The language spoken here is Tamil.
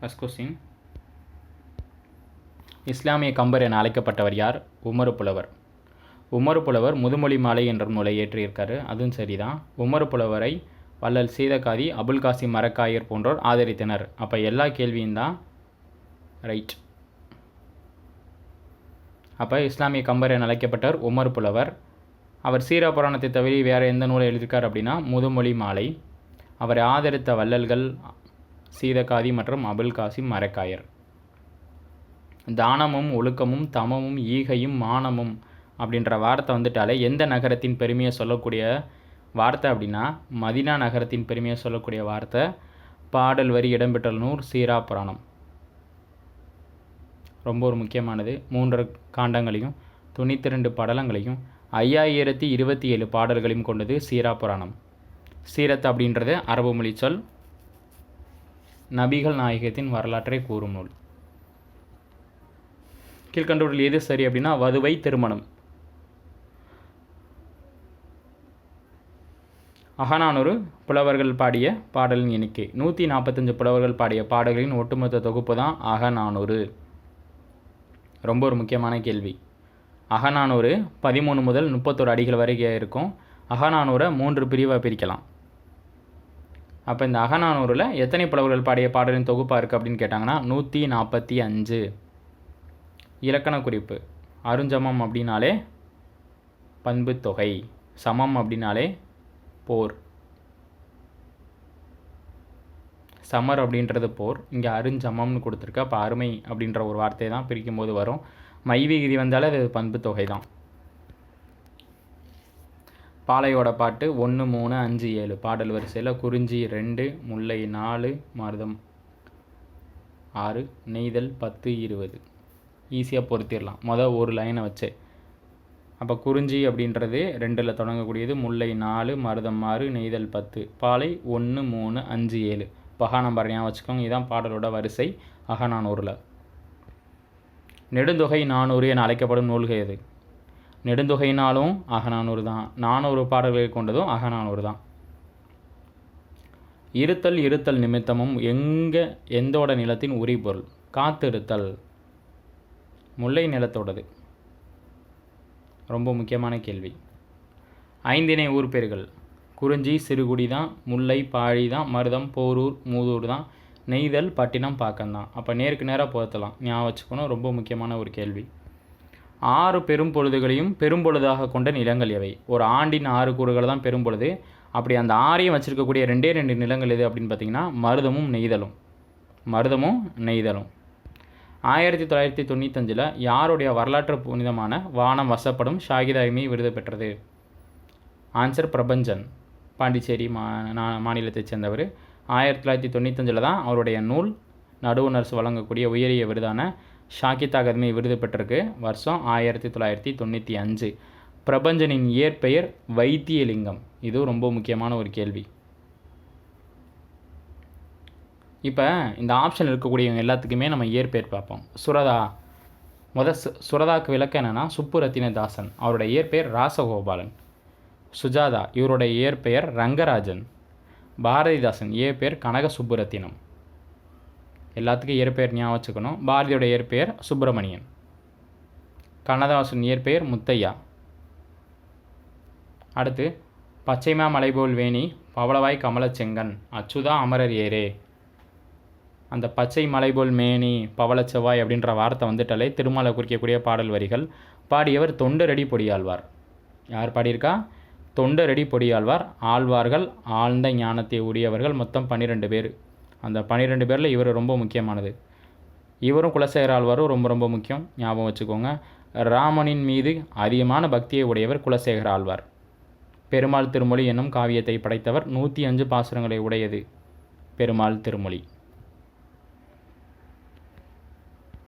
ஃபஸ்ட் கொஸ்டின் இஸ்லாமிய கம்பர் என அழைக்கப்பட்டவர் யார்? உமரு புலவர். உமரு புலவர் முதுமொழி மாலை என்ற நூலை ஏற்றியிருக்காரு. அதுவும் சரிதான். உமரு புலவரை வள்ளல் சீதகாதி அபுல் காசிம் மரக்காயர் போன்றோர் ஆதரித்தனர். அப்போ எல்லா கேள்வியும் தான் ரைட் அப்போ இஸ்லாமிய கம்பர் என அழைக்கப்பட்டவர் உமர் புலவர். அவர் சீரா புராணத்தை தவிர வேறு எந்த நூலை எழுதியிருக்கார் அப்படின்னா முதுமொழி மாலை. அவரை ஆதரித்த வள்ளல்கள் சீதகாதி மற்றும் அபுல் காசிம் மரக்காயர். தானமும் ஒழுக்கமும் தமமும் ஈகையும் மானமும் அப்படின்ற வார்த்தை வந்துட்டாலே எந்த நகரத்தின் பெருமையை சொல்லக்கூடிய வார்த்தை அப்படின்னா மதினா நகரத்தின் பெருமையை சொல்லக்கூடிய வார்த்தை பாடல் வரி இடம்பெற்ற நூல் சீரா புராணம். ரொம்ப ஒரு முக்கியமானது. மூன்று காண்டங்களையும் தொண்ணூற்றி ரெண்டு படலங்களையும் ஐயாயிரத்தி இருபத்தி ஏழு பாடல்களையும் கொண்டது சீரா புராணம். சீரத் அப்படின்றது அரபு மொழி சொல். நபிகள் நாயகத்தின் வரலாற்றை கூறும் நூல் கீழ்கண்டவற்றில் எது சரி அப்படின்னா வதுவை திருமணம். அகநானூறு புலவர்கள் பாடிய பாடலின் எண்ணிக்கை. நூற்றி நாற்பத்தஞ்சு புலவர்கள் பாடிய பாடல்களின் ஒட்டுமொத்த தொகுப்பு தான் அகநானூறு. ரொம்ப ஒரு முக்கியமான கேள்வி. அகநானூறு பதிமூணு முதல் முப்பத்தோரு அடிகள் வரைக்கும் இருக்கும். அகநானூரை மூன்று பிரிவாக பிரிக்கலாம். அப்போ இந்த அகநானூரில் எத்தனை புலவர்கள் பாடிய பாடலின் தொகுப்பாக இருக்குது அப்படின்னு கேட்டாங்கன்னா நூற்றி நாற்பத்தி அஞ்சு. இலக்கண குறிப்பு. அருஞ்சமம் அப்படின்னாலே பண்பு தொகை. சமம் அப்படின்னாலே போர். சமர் அப்படின்றது போர். இங்கே அருஞ்சமம்னு கொடுத்துருக்கு. அப்போ அருமை அப்படின்ற ஒரு வார்த்தையை தான் பிரிக்கும் போது வரும். மைவிகிதி வந்தாலே அது பண்பு தொகை தான் பாலையோட பாட்டு ஒன்று மூணு அஞ்சு ஏழு. பாடல் வரிசையில் குறிஞ்சி ரெண்டு முல்லை நாலு மருதம் ஆறு நெய்தல் பத்து இருபது. ஈஸியாக பொருத்திடலாம் மொதல் ஒரு லைனை வச்சு. அப்போ குறிஞ்சி அப்படின்றது ரெண்டில் தொடங்கக்கூடியது. முல்லை நாலு மருதம் ஆறு நெய்தல் பத்து. பாலை ஒன்று மூணு அஞ்சு ஏழு. பகா நம்பர் ஞாபகம் வச்சுக்கோங்க. இதுதான் பாடலோட வரிசை. அகநானூறில் நெடுந்தொகை நானூறு என அழைக்கப்படும் நூல்கள் எது? நெடுந்தொகையினாலும் அகநானூறு தான். நானூறு பாடல்களை கொண்டதும் அகநானூறு தான். இருத்தல் இருத்தல் நிமித்தமும் எங்கே எந்தோட நிலத்தின் உரிபொருள்? காத்திருத்தல் முல்லை நிலத்தோடது. ரொம்ப முக்கியமான கேள்வி. ஐந்திணை ஊர் பேர்கள். குறிஞ்சி சிறுகுடி தான் முல்லை பாழி தான் மருதம் போரூர் மூதூர் தான் நெய்தல் பட்டினம் பாக்கம்தான் அப்போ நேருக்கு நேராக பொருத்தலாம். ஞாபகம் வச்சுக்கணும் ரொம்ப முக்கியமான ஒரு கேள்வி. ஆறு பெரும்பொழுதுகளையும் பெரும்பொழுதாக கொண்ட நிலங்கள் எவை ஒரு ஆண்டின் ஆறு கூறுகள் தான் பெரும்பொழுது. அப்படி அந்த ஆறையும் வச்சுருக்கக்கூடிய ரெண்டே ரெண்டு நிலங்கள் எது அப்படின்னு பார்த்தீங்கன்னா மருதமும் நெய்தலும். மருதமும் நெய்தலும். ஆயிரத்தி தொள்ளாயிரத்தி தொண்ணூத்தஞ்சில் யாருடைய வரலாற்று புனிதமான வானம் வசப்படும் ஷாகிதாயுமி விருது பெற்றது? ஆன்சர் பிரபஞ்சன். பாண்டிச்சேரி மா மாநிலத்தைச் சேர்ந்தவர். ஆயிரத்தி தொள்ளாயிரத்தி தொண்ணூத்தஞ்சில் தான் அவருடைய நூல் நடுவுணர்ஸ் வழங்கக்கூடிய உயரிய விருதான ஷாகித் அகாதமி விருது பெற்றிருக்கு வருஷம் ஆயிரத்தி தொள்ளாயிரத்தி தொண்ணூற்றி அஞ்சு. பிரபஞ்சனின் இயற்பெயர் வைத்தியலிங்கம். இது ரொம்ப முக்கியமான ஒரு கேள்வி. இப்போ இந்த ஆப்ஷன் இருக்கக்கூடியவங்க எல்லாத்துக்குமே நம்ம இயற்பெயர் பார்ப்போம். சுரதா முத சு சுரதாக்கு விளக்கம் என்னென்னா சுப்புரத்தினதாசன். அவருடைய இயற்பெயர் ராசகோபாலன். சுஜாதா இவருடைய இயற்பெயர் ரங்கராஜன். பாரதிதாசன் இயற்பெயர் கனக சுப்புரத்தினம் எல்லாத்துக்கும் இயற்பெயர் ஞாபகம் வச்சுக்கணும். பாரதியோட இயற்பெயர் சுப்பிரமணியன். கண்ணதாசன் இயற்பெயர் முத்தையா. அடுத்து பச்சைமா மலைபோல் வேணி பவளவாய் கமலச்செங்கன் அச்சுதா அமரர் ஏரே அந்த பச்சை மலைபோல் மேனி பவள செவ்வாய் அப்படின்ற வார்த்தை வந்துட்டாலே திருமலை குறிக்கக்கூடிய பாடல் வரிகள். பாடியவர் தொண்டரடி பொடியாழ்வார். யார் பாடியிருக்கா? தொண்டரடி பொடியாழ்வார். ஆழ்வார்கள் ஆழ்ந்த ஞானத்தை உடையவர்கள் மொத்தம் பன்னிரெண்டு பேர். அந்த பன்னிரெண்டு பேரில் இவர் ரொம்ப முக்கியமானது. இவரும் குலசேகர ஆழ்வாரும் ரொம்ப ரொம்ப முக்கியம். ஞாபகம் வச்சுக்கோங்க. ராமனின் மீது அதிகமான பக்தியை உடையவர் குலசேகர ஆழ்வார் பெருமாள் திருமொழி என்னும் காவியத்தை படைத்தவர் நூற்றி அஞ்சு பாசுரங்களை உடையது பெருமாள் திருமொழி.